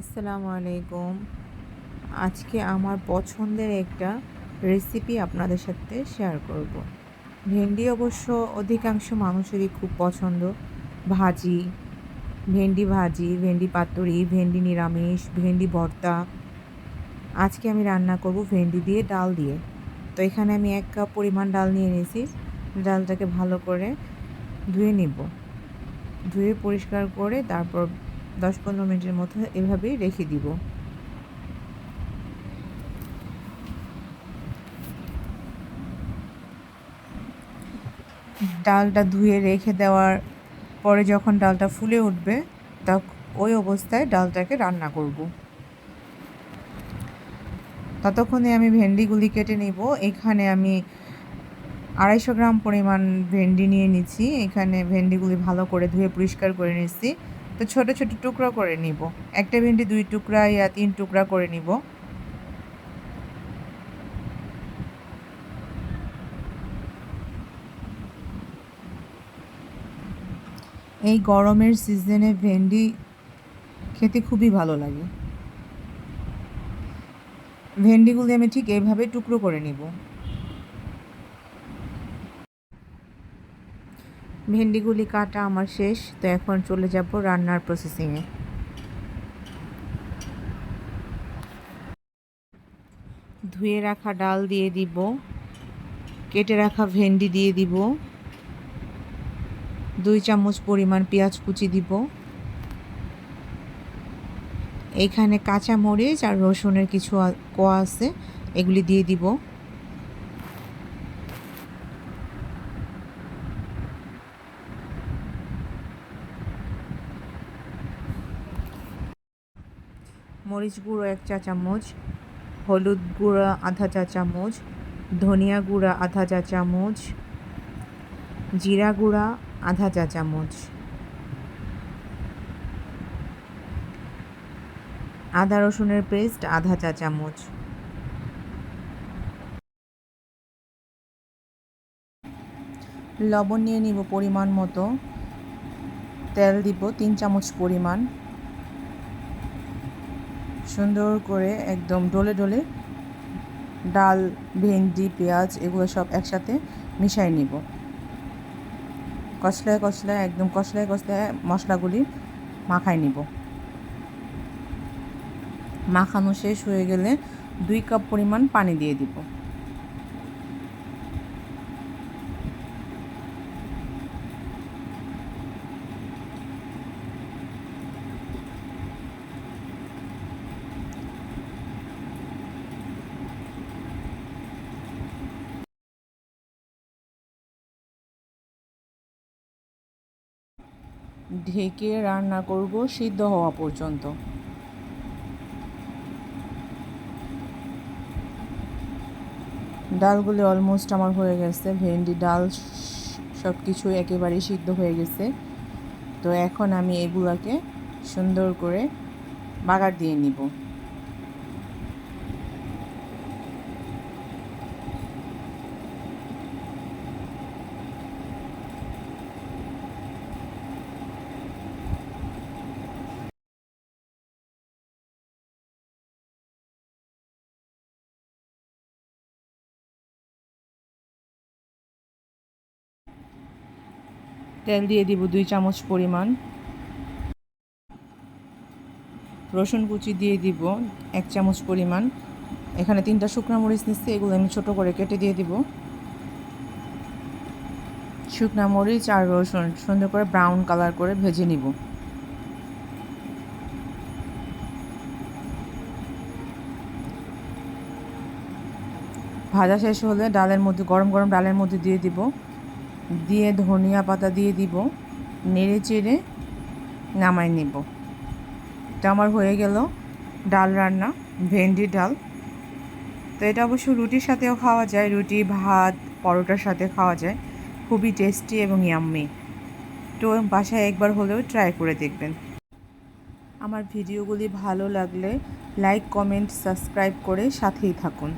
আসসালামু আলাইকুম। আজকে আমার পছন্দের একটা রেসিপি আপনাদের সাথে শেয়ার করব। ভেন্ডি অবশ্য অধিকাংশ মানুষেরই খুব পছন্দ। ভাজি, ভেন্ডি ভাজি, ভেন্ডি পাতুরি, ভেন্ডি নিরামিষ, ভেন্ডি ভর্তা। আজকে আমি রান্না করব ভেন্ডি দিয়ে ডাল দিয়ে। তো এখানে আমি এক কাপ পরিমাণ ডাল নিয়ে নিয়েছি। ডালটাকে ভালো করে ধুয়ে নিব। ধুয়ে পরিষ্কার করে তারপর দশ পনেরো মিনিটের মতো এভাবেই রেখে দিব। ডালটা ধুয়ে রেখে দেওয়ার পরে যখন ডালটা ফুলে উঠবে তখন ওই অবস্থায় ডালটাকে রান্না করব। ততক্ষণে আমি ভেন্ডিগুলি কেটে নিব। এখানে আমি আড়াইশো গ্রাম পরিমাণ ভেন্ডি নিয়ে নিচ্ছি। এখানে ভেন্ডিগুলি ভালো করে ধুয়ে পরিষ্কার করে নিচ্ছি। তো ছোট ছোট টুকরো করে নিব। একটা ভেন্ডি দুই টুকরা ইয়া তিন টুকরা করে নিব। এই গরমের সিজনে ভেন্ডি খেতে খুবই ভালো লাগে। ভেন্ডিগুলি আমি ঠিক এইভাবে টুকরো করে নিব। ভেন্ডিগুলি কাটা আমার শেষ, তো এখন চলে যাব রান্নার প্রসেসিংয়ে ধুয়ে রাখা ডাল দিয়ে দিব, কেটে রাখা ভেন্ডি দিয়ে দিব, দুই চামচ পরিমাণ পেঁয়াজ কুচি দিব। এইখানে কাঁচা মরিচ আর রসুনের কিছু কোয়া আছে, এগুলি দিয়ে দিব। মরিচ গুঁড়ো এক চা চামচ, হলুদ গুঁড়া আধা চা চামচ, ধনিয়া গুঁড়া আধা চা চামচ, জিরা গুঁড়া আধা চা চামচ। আদা রসুনের পেস্ট আধা চা চামচ। লবণ নিয়ে নিব পরিমাণ মতো। তেল দিব তিন চামচ পরিমাণ। সুন্দর করে একদম ডলে ডলে ডাল, ভেন্ডি, পেঁয়াজ এগুলো সব একসাথে মিশাই নিব। কষলায় কষলায় একদম কষলায় কষলায় মশলাগুলি মাখাই নিব। মাখানো শেষ হয়ে গেলে দুই কাপ পরিমাণ পানি দিয়ে দিব। ঢেকে রান্না করব সিদ্ধ হওয়া পর্যন্ত। ডালগুলি অলমোস্ট আমার হয়ে গেছে, ভেন্ডি, ডাল সব কিছু একেবারেই সিদ্ধ হয়ে গেছে। তো এখন আমি এগুলাকে সুন্দর করে বাগার দিয়ে নিব। তেল দিয়ে দিব দুই চামচ পরিমাণ। রসুন কুচি দিয়ে দিব এক চামচ পরিমাণ। এখানে তিনটা শুকনা মরিচ নিচ্ছি, এগুলো আমি ছোট করে কেটে দিয়ে দিব। শুকনা মরিচ আর রসুন সুন্দর করে ব্রাউন কালার করে ভেজে নিব। ভাজা শেষ হলে ডালের মধ্যে, গরম গরম ডালের মধ্যে দিয়ে দিব। দিয়ে ধনিয়া পাতা দিয়ে দিব, নেড়ে চেড়ে নামাই নেব। এটা আমার হয়ে গেল ডাল রান্না, ভেন্ডি ডাল। তো এটা অবশ্য রুটির সাথেও খাওয়া যায়, রুটি, ভাত, পরোটার সাথে খাওয়া যায়। খুবই টেস্টি এবং ইয়াম্মি তো বাসায় একবার হলেও ট্রাই করে দেখবেন। আমার ভিডিওগুলি ভালো লাগলে লাইক কমেন্ট সাবস্ক্রাইব করে সাথেই থাকুন।